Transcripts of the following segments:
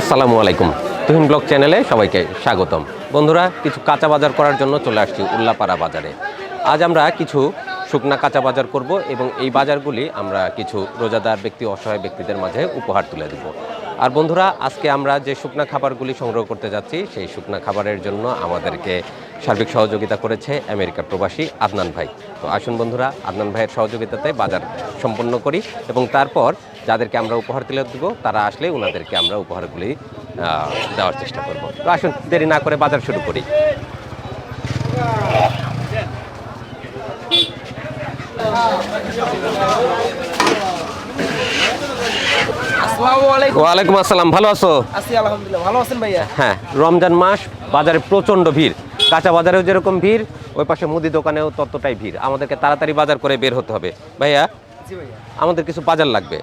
আসসালামু আলাইকুম। তুহিন ব্লগ চ্যানেলে সবাইকে স্বাগতম। বন্ধুরা, কিছু কাঁচা বাজার করার জন্য চলে আসছি উল্লাপাড়া বাজারে। আজ আমরা কিছু শুকনা কাঁচা বাজার করব এবং এই বাজারগুলি আমরা কিছু রোজাদার ব্যক্তি, অসহায় ব্যক্তিদের মাঝে উপহার তুলে দেব। আর বন্ধুরা, আজকে আমরা যে শুকনা খাবারগুলি সংগ্রহ করতে যাচ্ছি, সেই শুকনা খাবারের জন্য আমাদেরকে সার্বিক সহযোগিতা করেছে আমেরিকা প্রবাসী আদনান ভাই। তো আসুন বন্ধুরা, আদনান ভাইয়ের সহযোগিতাতে বাজার সম্পন্ন করি এবং তারপর যাদেরকে আমরা উপহার তুলে দেবো তারা আসলে ওনাদেরকে আমরা উপহারগুলি দেওয়ার চেষ্টা করব। তো আসুন দেরি না করে বাজার শুরু করি। ওয়ালাইকুম আসসালাম ভালো আছো? আছি আলহামদুলিল্লাহ। ভালো আছেন ভাইয়া? হ্যাঁ রমজান মাস বাজারে প্রচণ্ড ভিড়। কাঁচা বাজারেও যেরকম ভিড় ওই পাশে মুদি দোকানেও ততটাই ভিড়। আমাদেরকে তাড়াতাড়ি বাজার করে বের হতে হবে। ভাইয়া। আমাদের কিছু বাজার লাগবে।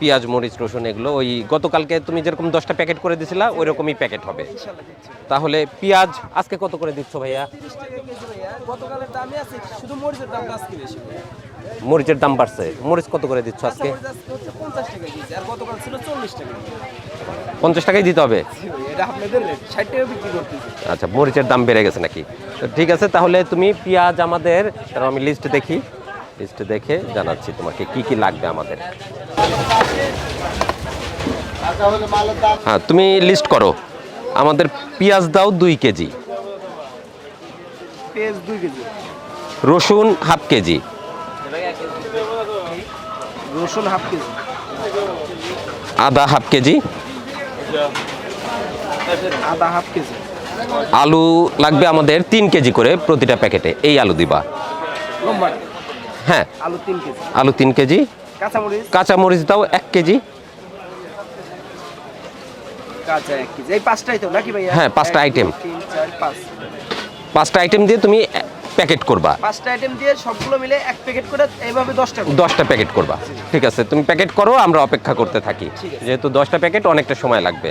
পেঁয়াজ, মরিচ, রসুন এগুলো ওই গতকালকে তুমি যেরকম দশটা প্যাকেট করে দিছিলা ওই রকমই প্যাকেট হবে। তাহলে পেঁয়াজ আজকে কত করে দিচ্ছ ভাইয়া? 30 টাকা কেজি ভাইয়া গতকালের দামই আছে শুধু মরিচের দাম বাড়ছে। মরিচ কত করে দিচ্ছ আজকে? মরিচ আজকে হচ্ছে 50 টাকা কেজি আর গতকাল ছিল 40 টাকা কেজি পঞ্চাশ টাকাই দিতে হবে। জি ভাইয়া এটা আপনাদের রেট 60 টাকা বিক্রি করতেছি আচ্ছা মরিচের দাম বেড়ে গেছে নাকি? তো ঠিক আছে, তাহলে তুমি পেঁয়াজ আমাদের আমি লিস্ট দেখি। লিস্ট দেখে জানাচ্ছি তোমাকে কি কি লাগবে আমাদের। হ্যাঁ তুমি লিস্ট করো। আমাদের পেঁয়াজ দাও দুই কেজি। পেঁয়াজ 2 কেজি। রসুন হাফ কেজি। রসুন হাফ কেজি। আদা হাফ কেজি। আদা হাফ কেজি। আলু লাগবে আমাদের তিন কেজি করে প্রতিটা প্যাকেটে। এই আলু দিবা। হ্যাঁ। আলু 3 কেজি। আলু তিন কেজি। কাঁচা মরিচ কাঁচা মরিচ দাও এক কেজি। কাঁচা 1 কেজি। এই পাঁচটাই তো নাকি ভাইয়া? হ্যাঁ, পাঁচটা তিন চার পাঁচ। পাঁচটা আইটেম দিয়ে তুমি প্যাকেট করবা। পাঁচটা আইটেম দিয়ে সবগুলো মিলে এক প্যাকেট করে এইভাবে 10 টাকা দশটা প্যাকেট করবা। ঠিক আছে তুমি প্যাকেট করো আমরা অপেক্ষা করতে থাকি। যেহেতু দশটা প্যাকেট অনেকটা সময় লাগবে।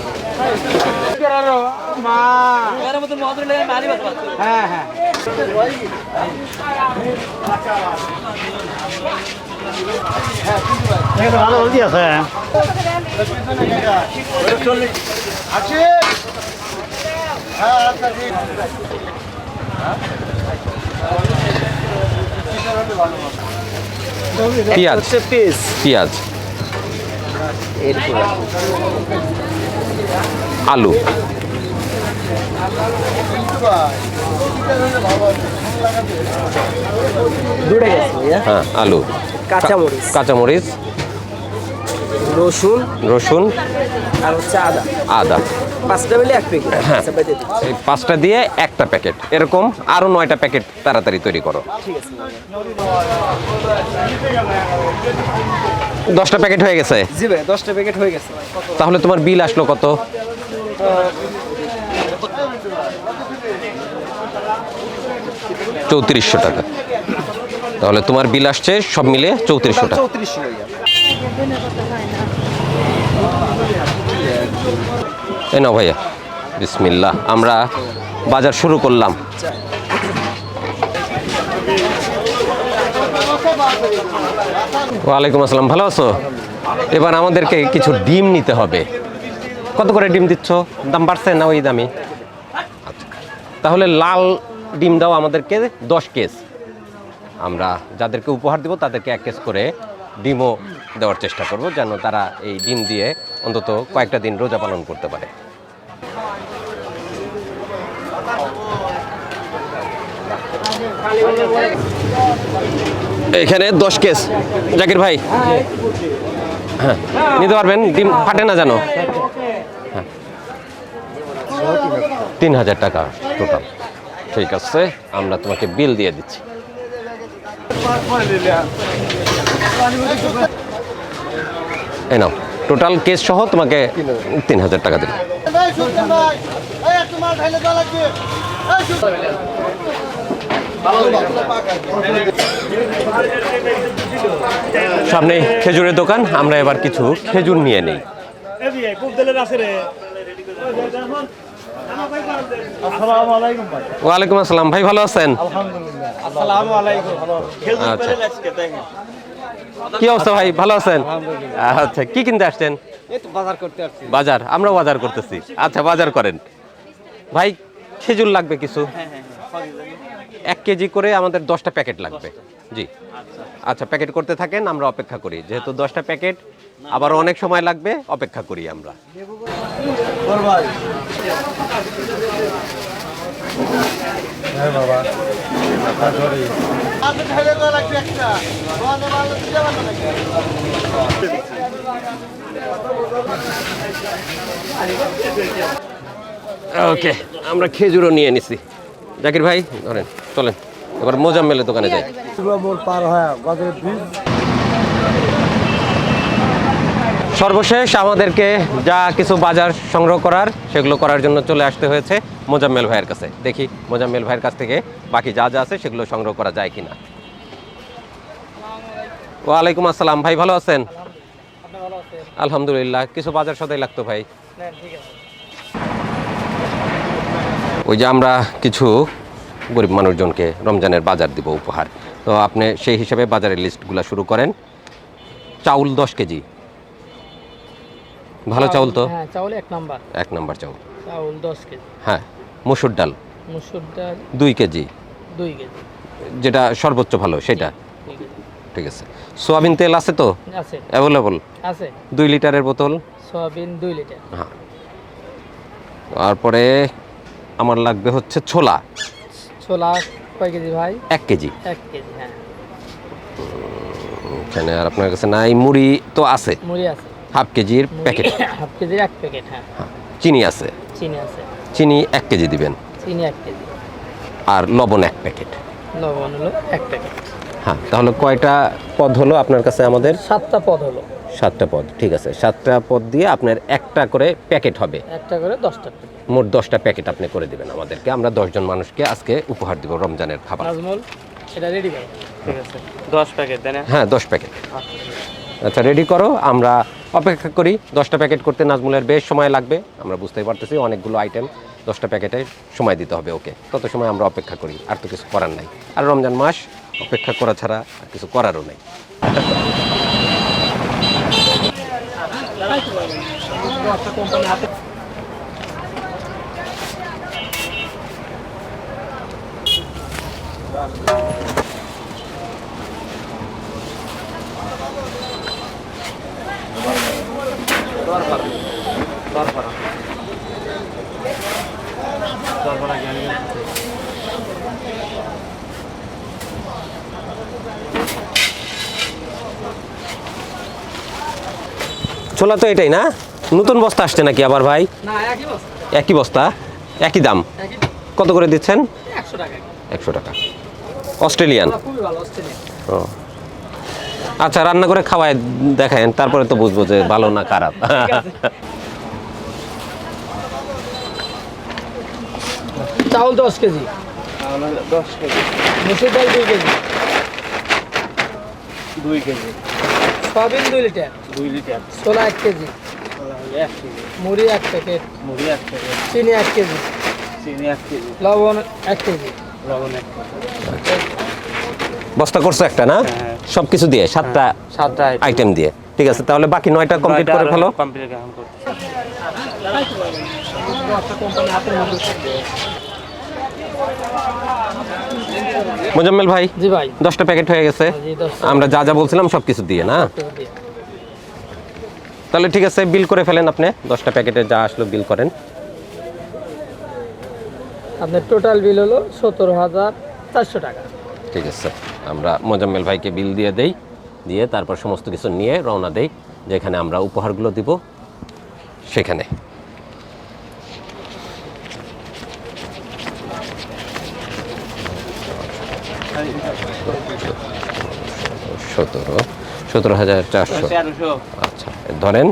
হ্যাঁ হ্যাঁ। ভালো হলদি আছে আছে হ্যাঁ আচ্ছা ঠিক পেঁয়াজ পেঁয়াজ এরপর আলু। হ্যাঁ আলু। কাঁচামরিচ। কাঁচামরিচ। রসুন। রসুন। আর হচ্ছে আদা। আদা। পাঁচটা মিলে এক প্যাকেট হ্যাঁ। আচ্ছা। এই পাঁচটা দিয়ে একটা প্যাকেট এরকম আরও নয়টা প্যাকেট তাড়াতাড়ি তৈরি করো। ঠিক আছে দশটা প্যাকেট হয়ে গেছে? জি ভাই দশটা প্যাকেট হয়ে গেছে। তাহলে তোমার বিল আসলো কত? চৌত্রিশশো টাকা। তাহলে তোমার বিল আসছে সব মিলে চৌত্রিশশো টাকা। চৌত্রিশশো এই নাও ভাইয়া। বিসমিল্লা আমরা বাজার শুরু করলাম। ওয়ালাইকুম আসসালাম, ভালো আছো? এবার আমাদেরকে কিছু ডিম নিতে হবে। কত করে ডিম দিচ্ছ? দাম বাড়ছে না ওই দামি। তাহলে লাল ডিম দাও আমাদেরকে দশ কেস। আমরা যাদেরকে উপহার দেবো, তাদেরকে এক কেস করে ডিমও দেওয়ার চেষ্টা করব, যেন তারা এই ডিম দিয়ে অন্তত কয়েকটা দিন রোজা পালন করতে পারে। এখানে দশ কেস। জাকির ভাই। হ্যাঁ নিতে পারবেন? ডিম ফাটে না জানো হ্যাঁ। তিন হাজার টাকা টোটাল ঠিক আছে, আমরা তোমাকে বিল দিয়ে দিচ্ছি। এই নাও টোটাল কেস সহ তোমাকে তিন হাজার টাকা দিলাম। সামনে খেজুরের দোকান, আমরা এবার কিছু খেজুর নিয়ে নেই। ওয়ালাইকুম আসসালাম, ভাই ভালো আছেন? আচ্ছা। কি অবস্থা ভাই, ভালো আছেন? আচ্ছা কি কিনতে আসছেন? বাজার আমরাও বাজার করতেছি। আচ্ছা বাজার করেন। ভাই, খেজুর লাগবে কিছু? এক কেজি করে আমাদের দশটা প্যাকেট লাগবে। জি। আচ্ছা প্যাকেট করতে থাকেন আমরা অপেক্ষা করি। যেহেতু দশটা প্যাকেট আবার অনেক সময় লাগবে অপেক্ষা করি আমরা। নাকি ওকে আমরা খেজুরও নিয়ে নিছি। জাকির ভাই ধরেন চলেন। এবার মোজাম্মেলের দোকানে যাই। পার হয় সর্বশেষ আমাদেরকে যা কিছু বাজার সংগ্রহ করার সেগুলো করার জন্য চলে আসতে হয়েছে মোজাম্মেল ভাইয়ের কাছে। দেখি মোজাম্মেল ভাইয়ের কাছ থেকে বাকি যা যা আছে সেগুলো সংগ্রহ করা যায় কিনা। ওয়ালাইকুম আসসালাম। ভাই ভালো আছেন? আলহামদুলিল্লাহ কিছু বাজার সদাই লাগতো ভাই? ওই যে আমরা কিছু গরিব মানুষজনকে রমজানের বাজার দিব উপহার। তো আপনি সেই হিসাবে বাজারের লিস্টগুলো শুরু করেন। চাউল দশ কেজি। ভালো চাউল তো? হ্যাঁ চাউল এক নাম্বার। এক নম্বর চাউল। চাউল দশ কেজি। হ্যাঁ মসুর ডাল। মুসুর ডাল দুই কেজি। দুই কেজি। যেটা সর্বোচ্চ ভালো সেটা। ঠিক আছে। সোয়াবিন তেল আছে তো? আছে। অ্যাভেলেবল আছে। দুই লিটারের বোতল? সোয়াবিন দুই লিটার। হ্যাঁ। তারপরে আমার লাগবে হচ্ছে ছোলা। ছোলা কয় কেজি ভাই? এক কেজি। এক কেজি হ্যাঁ। এখানে আর আপনার কাছে নাই মুড়ি তো আছে। মুড়ি আছে। হাফ কেজির প্যাকেট। হাফ কেজির এক প্যাকেট হ্যাঁ। হ্যাঁ চিনি আছে। চিনি আছে। চিনি এক কেজি দিবেন। চিনি এক কেজি। আর লবণ এক প্যাকেট। লবণ হলো এক প্যাকেট। হ্যাঁ তাহলে কয়টা পদ হলো আপনার কাছে আমাদের? সাতটা পদ হলো। সাতটা পদ ঠিক আছে। সাতটা পদ দিয়ে আপনার একটা করে প্যাকেট হবে। একটা করে দশটা মোট দশটা প্যাকেট আপনি করে দেবেন আমাদেরকে। আমরা দশজন মানুষকে আজকে উপহার দিব রমজানের খাবার। নাজমুল রেডি ঠিক আছে। দশ প্যাকেট হ্যাঁ দশ প্যাকেট। আচ্ছা রেডি করো। আমরা অপেক্ষা করি। দশটা প্যাকেট করতে নাজমুলের বেশ সময় লাগবে। আমরা বুঝতেই পারতেছি অনেকগুলো আইটেম দশটা প্যাকেটে সময় দিতে হবে ওকে। তত সময় আমরা অপেক্ষা করি। আর তো কিছু করার নাই। আর রমজান মাস অপেক্ষা করা ছাড়া আর কিছু করারও নেই। Vamos acompanhar. ছোলা তো এটাই না? নতুন বস্তা আসছে নাকি আবার ভাই? একই বস্তা। একই দাম? কত করে দিচ্ছেন? একশো টাকা। অস্ট্রেলিয়ান? ও। আচ্ছা রান্না করে খাওয়ায় দেখায়েন তারপরে তো বুঝব যে ভালো না খারাপ। চাউল দশ কেজি। দশ কেজি। মুসুর ডাল দুই কেজি। দুই কেজি। সয়াবিন দুই লিটার দুই লিটার ছোলা এক কেজি মুড়ি এক প্যাকেট মুড়ি এক কেজি চিনি এক কেজি চিনি এক কেজি লবণ এক কেজি লবণ এক বস্তা করছ একটা না হ্যাঁ। সব কিছু দিয়ে সাতটা সাতটা আইটেম দিয়ে ঠিক আছে তাহলে বাকি নয়টা কমপ্লিট করে ফেলো কমপ্লিট এখন করতে কোম্পানি হাতের মধ্যে মোজাম্মেল ভাই জি ভাই। দশটা প্যাকেট হয়ে গেছে। আমরা যা যা বলছিলাম সব কিছু দিয়ে না? তাহলে ঠিক আছে বিল করে ফেলেন আপনি। দশটা প্যাকেটে যা আসলো বিল করেন। আপনার টোটাল বিল হলো সতেরো হাজার চারশো টাকা। ঠিক আছে আমরা মোজাম্মেল ভাইকে বিল দিয়ে দেই দিয়ে তারপর সমস্ত কিছু নিয়ে রওনা দেই যেখানে আমরা উপহারগুলো দিব সেখানে। সতেরো। সতেরো হাজার চারশো। আচ্ছা ধরেন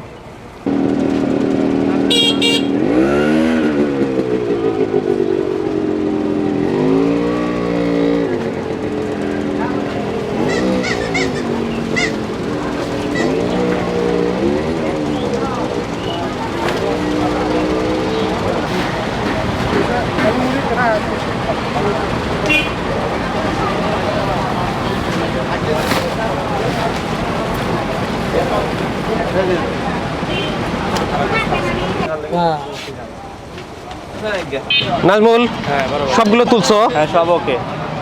নাজমুল হ্যাঁ সবগুলো তুলছো? হ্যাঁ সব ওকে।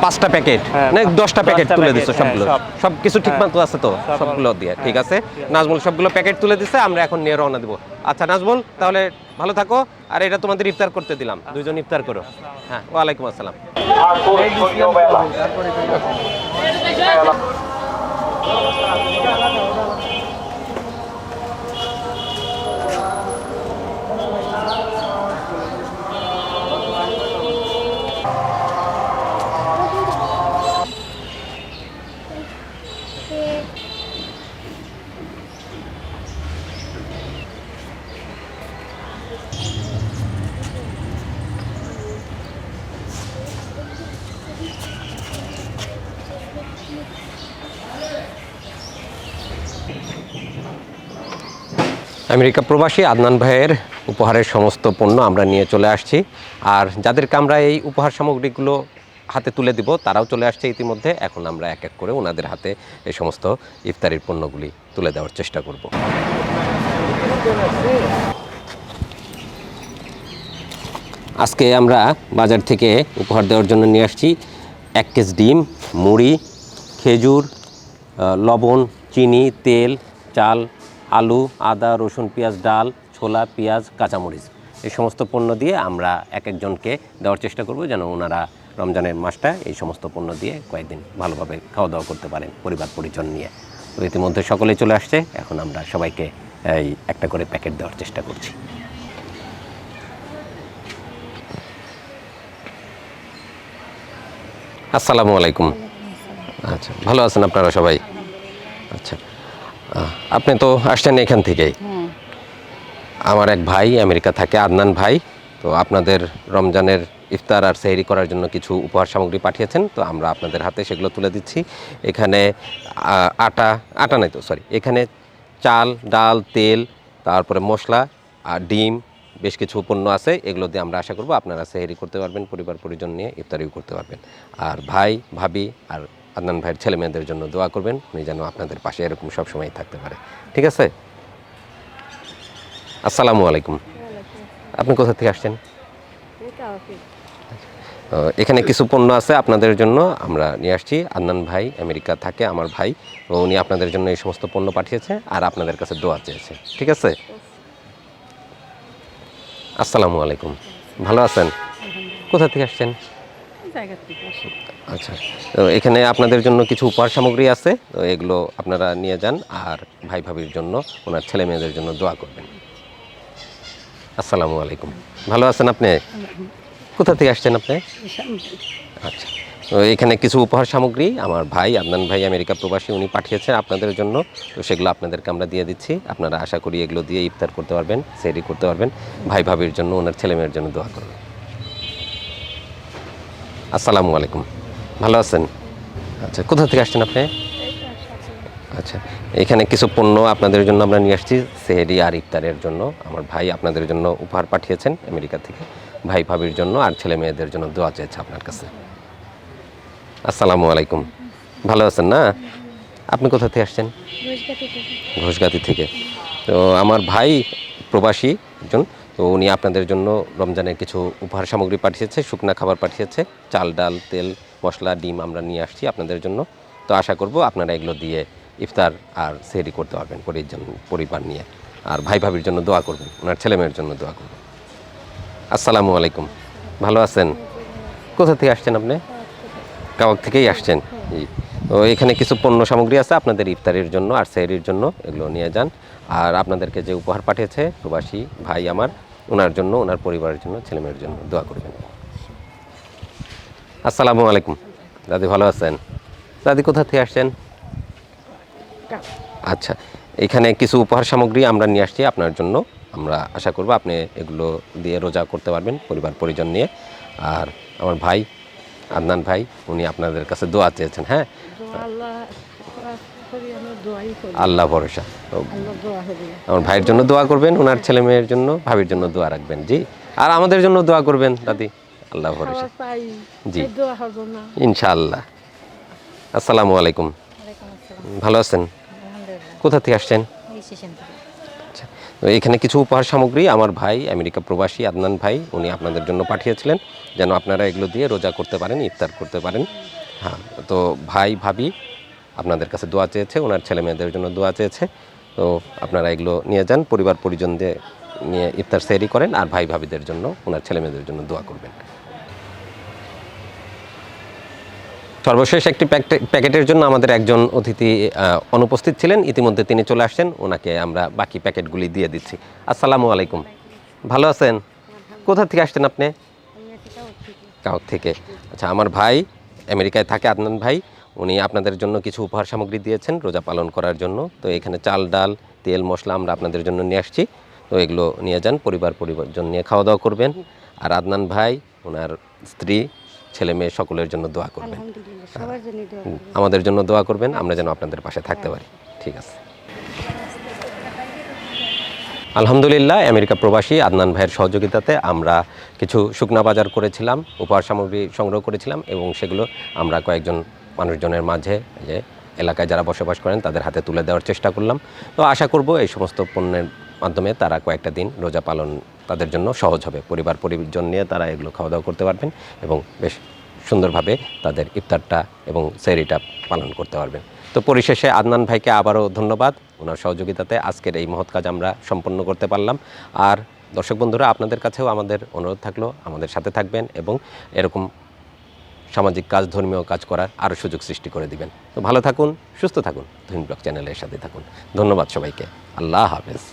পাঁচটা প্যাকেট? হ্যাঁ, না দশটা প্যাকেট তুলে দিছো হ্যাঁ, সবগুলো? সব। কিছু ঠিক হ্যাঁ। মতো আছে তো? সবগুলো দিয়ে ঠিক আছে? নাজমুল সবগুলো প্যাকেট তুলে দিছে আমরা এখন নিয়ে রওনা দিব। আচ্ছা নাজমুল তাহলে ভালো থাকো। আর এটা তোমাদের ইফতার করতে দিলাম। দুইজন ইফতার করো। হ্যাঁ ওয়ালাইকুম আসসালাম। আমেরিকা প্রবাসী আদনান ভাইয়ের উপহারের সমস্ত পণ্য আমরা নিয়ে চলে আসছি। আর যাদেরকে আমরা এই উপহার সামগ্রীগুলো হাতে তুলে দিব, তারাও চলে আসছে ইতিমধ্যে। এখন আমরা এক এক করে ওনাদের হাতে এই সমস্ত ইফতারির পণ্যগুলি তুলে দেওয়ার চেষ্টা করব। আজকে আমরা বাজার থেকে উপহার দেওয়ার জন্য নিয়ে আসছি এক কেজি ডিম, মুড়ি, খেজুর লবণ, চিনি, তেল, চাল আলু, আদা, রসুন, পেঁয়াজ, ডাল, ছোলা, পেঁয়াজ, কাঁচামরিচ। এই সমস্ত পণ্য দিয়ে আমরা এক একজনকে দেওয়ার চেষ্টা করব যেন ওনারা রমজানের মাসটা এই সমস্ত পণ্য দিয়ে কয়েকদিন ভালোভাবে খাওয়া দাওয়া করতে পারেন পরিবার, পরিজন নিয়ে। তো ইতিমধ্যে সকলেই চলে আসছে, এখন আমরা সবাইকে এই একটা করে প্যাকেট দেওয়ার চেষ্টা করছি। আসসালামু আলাইকুম। আচ্ছা ভালো আছেন আপনারা সবাই? আচ্ছা। আপনি তো আসছেন এখান থেকেই। আমার এক ভাই আমেরিকা থাকে আদনান ভাই। তো আপনাদের রমজানের ইফতার আর সেহরি করার জন্য কিছু উপহার সামগ্রী পাঠিয়েছেন তো আমরা আপনাদের হাতে সেগুলো তুলে দিচ্ছি। এখানে আটা আটা নাই তো সরি এখানে চাল ডাল তেল তারপরে মশলা আর ডিম বেশ কিছু পণ্য আছে এগুলো দিয়ে আমরা আশা করব আপনারা সেহরি করতে পারবেন পরিবার পরিজন নিয়ে ইফতারিও করতে পারবেন। আর ভাই ভাবি আর আদনান ভাইয়ের ছেলে মেয়েদের জন্য দোয়া করবেন। উনি যেন আপনাদের পাশে এরকম সবসময় থাকতে পারে। ঠিক আছে? আসসালামু আলাইকুম। আপনি কোথা থেকে আসছেন? এখানে কিছু পণ্য আছে আপনাদের জন্য। আমরা নিয়ে আসছি। আদনান ভাই আমেরিকা থাকে, আমার ভাই। উনি আপনাদের জন্য এই সমস্ত পণ্য পাঠিয়েছে আর আপনাদের কাছে দোয়া চেয়েছে। ঠিক আছে? আসসালামু আলাইকুম। ভালো আছেন? কোথা থেকে আসছেন? আচ্ছা। তো এখানে আপনাদের জন্য কিছু উপহার সামগ্রী আছে, তো এগুলো আপনারা নিয়ে যান আর ভাই ভাবির জন্য, ওনার ছেলে মেয়েদের জন্য দোয়া করবেন। আসসালামু আলাইকুম। ভালো আছেন আপনি? কোথা থেকে আসছেন আপনি? আচ্ছা। তো এখানে কিছু উপহার সামগ্রী আমার ভাই, আদনান ভাই, আমেরিকা প্রবাসী, উনি পাঠিয়েছেন আপনাদের জন্য। তো সেগুলো আপনাদেরকে আমরা দিয়ে দিচ্ছি। আপনারা আশা করি এগুলো দিয়ে ইফতার করতে পারবেন, সেরি করতে পারবেন। ভাই ভাবির জন্য, ওনার ছেলে মেয়ের জন্য দোয়া করবেন। আসসালামু আলাইকুম। ভালো আছেন? আচ্ছা কোথা থেকে আসছেন আপনি? আচ্ছা এখানে কিছু পণ্য আপনাদের জন্য আমরা নিয়ে আসছি সেহেরি আর ইফতারের জন্য। আমার ভাই আপনাদের জন্য উপহার পাঠিয়েছেন আমেরিকা থেকে ভাই ভাবির জন্য আর ছেলে মেয়েদের জন্য দোয়া চেয়েছে আপনার কাছে। আসসালামু আলাইকুম। ভালো আছেন না? আপনি কোথা থেকে আসছেন? ঘোষগাতি থেকে। তো আমার ভাই প্রবাসী একজন তো উনি আপনাদের জন্য রমজানের কিছু উপহার সামগ্রী পাঠিয়েছে, শুকনা খাবার পাঠিয়েছে, চাল, ডাল, তেল, মশলা, ডিম আমরা নিয়ে আসছি আপনাদের জন্য। তো আশা করব আপনারা এগুলো দিয়ে ইফতার আর সেহরি করতে পারবেন পরিবার নিয়ে। আর ভাই ভাবির জন্য দোয়া করবেন, ওনার ছেলেমেয়ের জন্য দোয়া করবেন। আসসালামু আলাইকুম। ভালো আছেন? কোথা থেকে আসছেন আপনি? কাওয়াক থেকেই আসছেন? তো এখানে কিছু পণ্য সামগ্রী আছে আপনাদের ইফতারের জন্য আর সেহরির জন্য, এগুলো নিয়ে যান। আর আপনাদেরকে যে উপহার পাঠিয়েছে প্রবাসী ভাই আমার ওনার জন্য, ওনার পরিবারের জন্য ছেলেমেয়ের জন্য দোয়া করবেন। আসসালামু আলাইকুম। দাদি ভালো আছেন? দাদি কোথা থেকে আসছেন? আচ্ছা এখানে কিছু উপহার সামগ্রী আমরা নিয়ে আসছি আপনার জন্য। আমরা আশা করব আপনি এগুলো দিয়ে রোজা করতে পারবেন পরিবার পরিজন নিয়ে। আর আমার ভাই, আদনান ভাই, উনি আপনাদের কাছে দোয়া চেয়েছেন হ্যাঁ? আল্লাহ ভরসা। তো আল্লাহ দোয়া করি আমার ভাইয়ের জন্য দোয়া করবেন ওনার ছেলে মেয়ের জন্য ভাবির জন্য দোয়া রাখবেন জি। আর আমাদের জন্য দোয়া করবেন দাদি। আল্লাহ ভরসা। জি। এই দোয়া হব না। ইনশাআল্লাহ। আসসালামু আলাইকুম। ভালো আছেন? কোথা থেকে আসছেন? আচ্ছা। তো এখানে কিছু উপহার সামগ্রী আমার ভাই আমেরিকা প্রবাসী আদনান ভাই উনি আপনাদের জন্য পাঠিয়েছিলেন যেন আপনারা এগুলো দিয়ে রোজা করতে পারেন ইফতার করতে পারেন। হ্যাঁ তো ভাই ভাবি আপনাদের কাছে দোয়া চেয়েছে ওনার ছেলে মেয়েদের জন্য দোয়া চেয়েছে। তো আপনারা এগুলো নিয়ে যান পরিবার পরিজনদের নিয়ে ইফতার সেরি করেন আর ভাই ভাবিদের জন্য ওনার ছেলে মেয়েদের জন্য দোয়া করবেন। সর্বশেষ একটি প্যাকেটে- প্যাকেটের জন্য আমাদের একজন অতিথি অনুপস্থিত ছিলেন। ইতিমধ্যে তিনি চলে আসছেন ওনাকে আমরা বাকি প্যাকেটগুলি দিয়ে দিচ্ছি। আসসালামু আলাইকুম। ভালো আছেন? কোথা থেকে আসছেন আপনি? কাউক থেকে। আচ্ছা আমার ভাই আমেরিকায় থাকে আদনান ভাই। উনি আপনাদের জন্য কিছু উপহার সামগ্রী দিয়েছেন রোজা পালন করার জন্য। তো এখানে চাল ডাল তেল মশলা আমরা আপনাদের জন্য নিয়ে আসছি। তো এগুলো নিয়ে যান পরিবার পরিজন নিয়ে খাওয়া দাওয়া করবেন। আর আদনান ভাই ওনার স্ত্রী ছেলে মেয়ে সকলের জন্য দোয়া করবেন। আমাদের জন্য দোয়া করবেন আমরা যেন আপনাদের পাশে থাকতে পারি। ঠিক আছে। আলহামদুলিল্লাহ আমেরিকা প্রবাসী আদনান ভাইয়ের সহযোগিতাতে আমরা কিছু শুকনা বাজার করেছিলাম উপহার সামগ্রী সংগ্রহ করেছিলাম এবং সেগুলো আমরা কয়েকজন মানুষজনের মাঝে যে এলাকায় যারা বসবাস করেন, তাদের হাতে তুলে দেওয়ার চেষ্টা করলাম। তো আশা করব এই সমস্ত পণ্যের মাধ্যমে তারা কয়েকটা দিন রোজা পালন তাদের জন্য সহজ হবে। পরিবার, পরিজন নিয়ে তারা এগুলো খাওয়া দাওয়া করতে পারবেন এবং বেশ সুন্দরভাবে তাদের ইফতারটা এবং সেরিটা পালন করতে পারবেন। তো পরিশেষে আদনান ভাইকে আবারও ধন্যবাদ। ওনার সহযোগিতাতে আজকের এই মহৎ কাজ আমরা সম্পন্ন করতে পারলাম। আর দর্শক বন্ধুরা, আপনাদের কাছেও আমাদের অনুরোধ থাকল, আমাদের সাথে থাকবেন এবং এরকম সামাজিক কাজ ধর্মীয় কাজ করার আরও সুযোগ সৃষ্টি করে দিবেন তো ভালো থাকুন সুস্থ থাকুন ধন ব্লগ চ্যানেলের সাথে থাকুন ধন্যবাদ সবাইকে আল্লাহ হাফেজ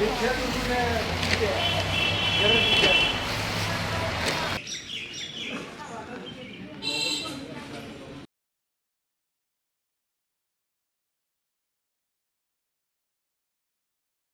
দেখে